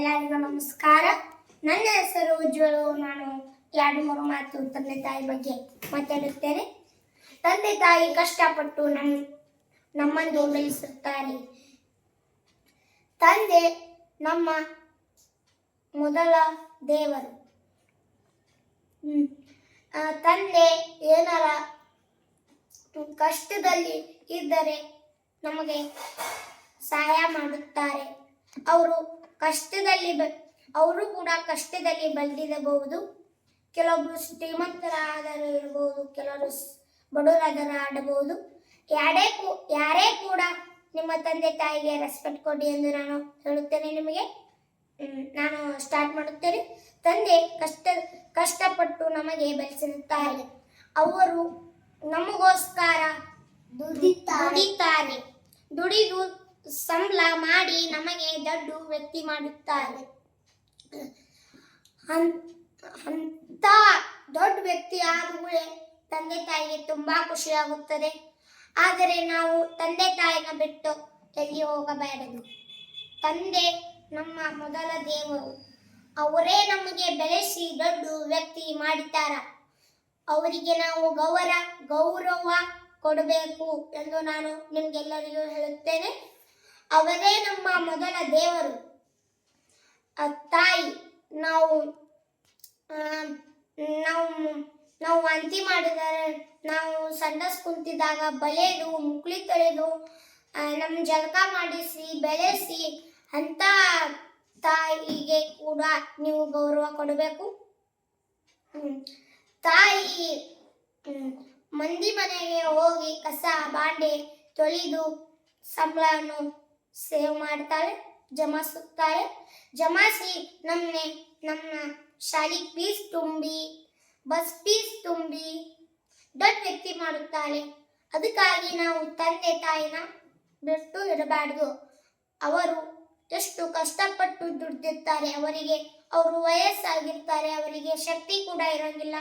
ಎಲ್ಲರಿಗೂ ನಮಸ್ಕಾರ. ನನ್ನ ಹೆಸರು ಉಜ್ವಲು. ನಾನು ಎರಡು, ಮೂರು ಮಾತು ತಂದೆ ತಾಯಿ ಬಗ್ಗೆ ಮಾತಾಡುತ್ತೇನೆ. ತಂದೆ ತಾಯಿ ಕಷ್ಟಪಟ್ಟು ನಮ್ಮ ನಮ್ಮನ್ನು ಬೆಳೆಸುತ್ತಾರೆ. ತಂದೆ ನಮ್ಮ ಮೊದಲ ದೇವರು. ತಂದೆ ಏನಾರ ಕಷ್ಟದಲ್ಲಿ ಇದ್ದರೆ ನಮಗೆ ಸಹಾಯ ಮಾಡುತ್ತಾರೆ. ಅವರು ಕಷ್ಟದಲ್ಲಿ ಅವರು ಕೂಡ ಕಷ್ಟದಲ್ಲಿ ಬಂದಿರಬಹುದು. ಕೆಲವೊಬ್ರು ಶ್ರೀಮಂತರಾದರೂ ಇರಬಹುದು ಕೆಲವರು ಬಡವರಾದರೂ ಆಡಬಹುದು. ಯಾರೇ ಯಾರೇ ಕೂಡ ನಿಮ್ಮ ತಂದೆ ತಾಯಿಗೆ ರೆಸ್ಪೆಕ್ಟ್ ಕೊಡಿ ಎಂದು ನಾನು ಹೇಳುತ್ತೇನೆ ನಿಮಗೆ. ನಾನು ಸ್ಟಾರ್ಟ್ ಮಾಡುತ್ತೇನೆ. ತಂದೆ ಕಷ್ಟ, ಕಷ್ಟಪಟ್ಟು ನಮಗೆ ಬೆಳೆಸಿರುತ್ತಾರೆ. ಅವರು ನಮಗೋಸ್ಕರ ದುಡಿತಾರೆ. ದುಡಿದು ಸಂಬಳ ಮಾಡಿ ನಮಗೆ ದೊಡ್ಡ ವ್ಯಕ್ತಿ ಮಾಡುತ್ತಾರೆ. ಅಂತ ದೊಡ್ಡ ವ್ಯಕ್ತಿ ಆದರೂ ತಂದೆ ತಾಯಿಗೆ ತುಂಬಾ ಖುಷಿಯಾಗುತ್ತದೆ. ಆದರೆ ನಾವು ತಂದೆ ತಾಯಿನ ಬಿಟ್ಟು ಎಲ್ಲಿ ಹೋಗಬಾರದು ತಂದೆ, ನಮ್ಮ ಮೊದಲ ದೇವರು, ಅವರೇ ನಮಗೆ ಬೆಳೆಸಿ ದೊಡ್ಡ ವ್ಯಕ್ತಿ ಮಾಡಿದ್ದಾರ? ಅವರಿಗೆ ನಾವು ಗೌರ, ಗೌರವ ಕೊಡಬೇಕು ಎಂದು ನಾನು ನಿಮ್ಗೆಲ್ಲರಿಗೂ ಹೇಳುತ್ತೇನೆ. ಅವರೇ ನಮ್ಮ ಮೊದಲ ದೇವರು ತಾಯಿ, ನಾವು ನಾವು ನಾವು ವಾಂತಿ ಮಾಡಿದರೆ, ನಾವು ಸಂಡಸ್ ಕುಂತಿದ್ದಾಗ ಬಲೆದು, ಮುಕ್ಳಿ ತೊಳೆದು ನಮ್ಮ ಜಲಕ ಮಾಡಿಸಿ, ಬೆಳೆಸಿ, ಅಂತ ತಾಯಿಗೆ ಕೂಡ ನೀವು ಗೌರವ ಕೊಡಬೇಕು. ತಾಯಿ ಮಂದಿ ಮನೆಗೆ ಹೋಗಿ ಕಸ, ಬಾಂಡೆ ತೊಳೆದು, ಸಂಬಳವನ್ನು ಸೇವ್ ಮಾಡ್ತಾಳೆ ಜಮಾಸುತ್ತಾಳೆ ಜಮಾಸಿ ನಮ್ಮನೆ ನಮ್ಮ ಶಾಲೆಗೆ ಫೀಸ್ ತುಂಬಿ, ಬಸ್ ಫೀಸ್ ತುಂಬಿ ದೊಡ್ಡ ವ್ಯಕ್ತಿ ಮಾಡುತ್ತಾಳೆ. ಅದಕ್ಕಾಗಿ ನಾವು ತಂದೆ ತಾಯಿನ ಬಿಟ್ಟು ಇರಬಾರ್ದು. ಅವರು ಎಷ್ಟು ಕಷ್ಟಪಟ್ಟು ದುಡ್ದಿರ್ತಾರೆ, ಅವರಿಗೆ ಅವರು ವಯಸ್ಸಾಗಿರ್ತಾರೆ, ಅವರಿಗೆ ಶಕ್ತಿ ಕೂಡ ಇರೋಂಗಿಲ್ಲ.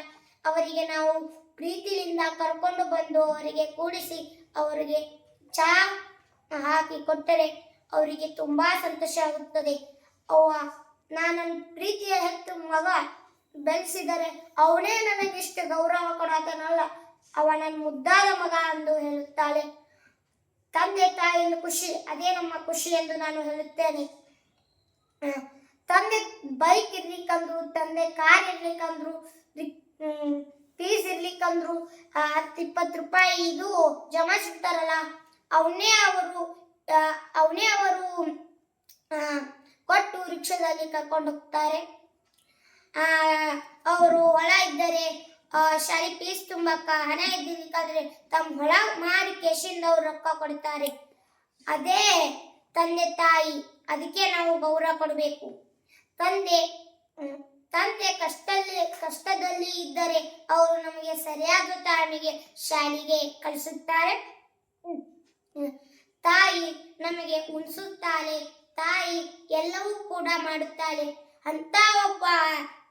ಅವರಿಗೆ ನಾವು ಪ್ರೀತಿಯಿಂದ ಕರ್ಕೊಂಡು ಬಂದು ಅವರಿಗೆ ಕೂಡಿಸಿ, ಅವರಿಗೆ ಚಹಾ ಹಾಕಿ ಕೊಟ್ಟರೆ ಅವರಿಗೆ ತುಂಬಾ ಸಂತೋಷ ಆಗುತ್ತದೆ. ಅವ್ವ ನಾನು ಪ್ರೀತಿಯ ಹೆತ್ತು ಮಗ ಬೆಳೆಸಿದರೆ ಅವನೇ ನನಗಿಷ್ಟು ಗೌರವ ಕೊಡತನಲ್ಲ ಅವ ನನ್ನ ಮುದ್ದಾದ ಮಗ ಎಂದು ಹೇಳುತ್ತಾಳೆ. ತಂದೆ ತಾಯಿಯ ಖುಷಿ, ಅದೇ ನಮ್ಮ ಖುಷಿ ಎಂದು ನಾನು ಹೇಳುತ್ತೇನೆ. ತಂದೆ ಬೈಕ್ ಇರ್ಲಿಕ್ಕಂದ್ರು, ತಂದೆ ಕಾರ್ ಇರ್ಲಿಕ್ಕಂದ್ರು ಫೀಸ್ ಇರ್ಲಿಕ್ಕಂದ್ರು ಹತ್ತು ಇಪ್ಪತ್ತು ರೂಪಾಯಿ ಇದು ಜಮಾಯಿಸಿರ್ತಾರಲ್ಲ ಅವನ್ನೇ ಅವರು ಅವನೇ ಅವರು ಕೊಟ್ಟು ರಿಕ್ಷಾದಲ್ಲಿ ಕರ್ಕೊಂಡು ಹೋಗ್ತಾರೆ. ಅವರು ಹೊಲ ಇದ್ದರೆ ಶಾಲೆ ಫೀಸ್ ತುಂಬಕ್ಕ, ಹಣ ಇದ್ದಿದ್ದಕ್ಕಾದ್ರೆ ತಮ್ಮ ಹೊಲ ಮಾರಿ ಕೇಶಿಂದ ಅವ್ರು ರೊಕ್ಕ ಕೊಡ್ತಾರೆ. ಅದೇ ತಂದೆ ತಾಯಿ, ಅದಕ್ಕೆ ನಾವು ಗೌರವ ಕೊಡಬೇಕು. ತಂದೆ ತಂದೆ ಕಷ್ಟದಲ್ಲಿ ಕಷ್ಟದಲ್ಲಿ ಇದ್ದರೆ ಅವರು ನಮಗೆ ಸರಿಯಾದ ಟೈಮಿಗೆ ಶಾಲೆಗೆ ಕಳಿಸುತ್ತಾರೆ. ತಾಯಿ ನಮಗೆ ಉಣಿಸುತ್ತಾಳೆ, ತಾಯಿ ಎಲ್ಲವೂ ಕೂಡ ಮಾಡುತ್ತಾಳೆ. ಅಂತ ಒಬ್ಬ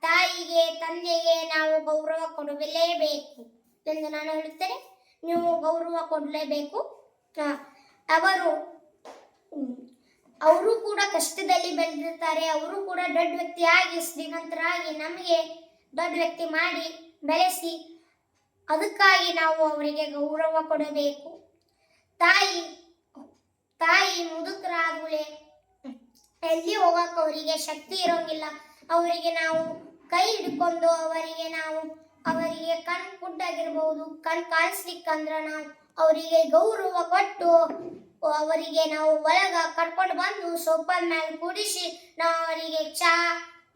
ತಾಯಿಗೆ, ತಂದೆಗೆ ನಾವು ಗೌರವ ಕೊಡಲೇಬೇಕು ಎಂದು ನಾನು ಹೇಳುತ್ತೇನೆ. ನೀವು ಗೌರವ ಕೊಡಲೇಬೇಕು. ಅವರು ಅವರು ಕೂಡ ಕಷ್ಟದಲ್ಲಿ ಬೆಳೆದಿರ್ತಾರೆ. ಅವರು ಕೂಡ ದೊಡ್ಡ ವ್ಯಕ್ತಿಯಾಗಿ ಶ್ರೀಮಂತರಾಗಿ ನಮಗೆ ದೊಡ್ಡ ವ್ಯಕ್ತಿ ಮಾಡಿ ಬೆಳೆಸಿ, ಅದಕ್ಕಾಗಿ ನಾವು ಅವರಿಗೆ ಗೌರವ ಕೊಡಬೇಕು. ತಾಯಿ ತಾಯಿ ಮುದುಕರಾಗುಳೆ ಎಲ್ಲಿ ಹೋಗಕ್ಕೆ ಅವರಿಗೆ ಶಕ್ತಿ ಇರೋಂಗಿಲ್ಲ. ಅವರಿಗೆ ನಾವು ಕೈ ಹಿಡ್ಕೊಂಡು ಅವರಿಗೆ ನಾವು ಅವರಿಗೆ ಕಣ್ ಕುಡ್ಡಾಗಿರ್ಬಹುದು ಕಣ್ ಕಾಣಿಸ್ಲಿಕ್ಕಂದ್ರ ನಾವು ಅವರಿಗೆ ಗೌರವ ಕೊಟ್ಟು ಅವರಿಗೆ ನಾವು ಒಳಗ ಕರ್ಕೊಂಡು ಬಂದು ಸೋಫಾದ ಮೇಲೆ ಕೂಡಿಸಿ ನಾವು ಅವರಿಗೆ ಚಾ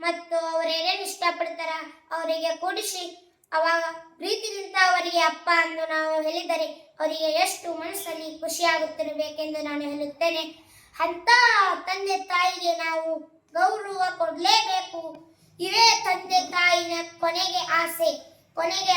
ಮತ್ತು ಅವ್ರು ಏನೇನು ಇಷ್ಟಪಡ್ತಾರ ಅವರಿಗೆ ಕೂಡಿಸಿ ಅವಾಗ ಪ್ರೀತಿಯಿಂದ ಅವರಿಗೆ, ಅಪ್ಪ ಎಂದು ನಾವು ಹೇಳಿದರೆ ಅವರಿಗೆ ಎಷ್ಟು ಮನಸ್ಸಲ್ಲಿ ಖುಷಿಯಾಗುತ್ತಿರಬೇಕೆಂದು ನಾನು ಹೇಳುತ್ತೇನೆ. ಅಂತ ತಂದೆ ತಾಯಿಗೆ ನಾವು ಗೌರವ ಕೊಡಲೇಬೇಕು. ಇವೇ ತಂದೆ ತಾಯಿನ ಕೊನೆಗೆ ಆಸೆ, ಕೊನೆಗೆ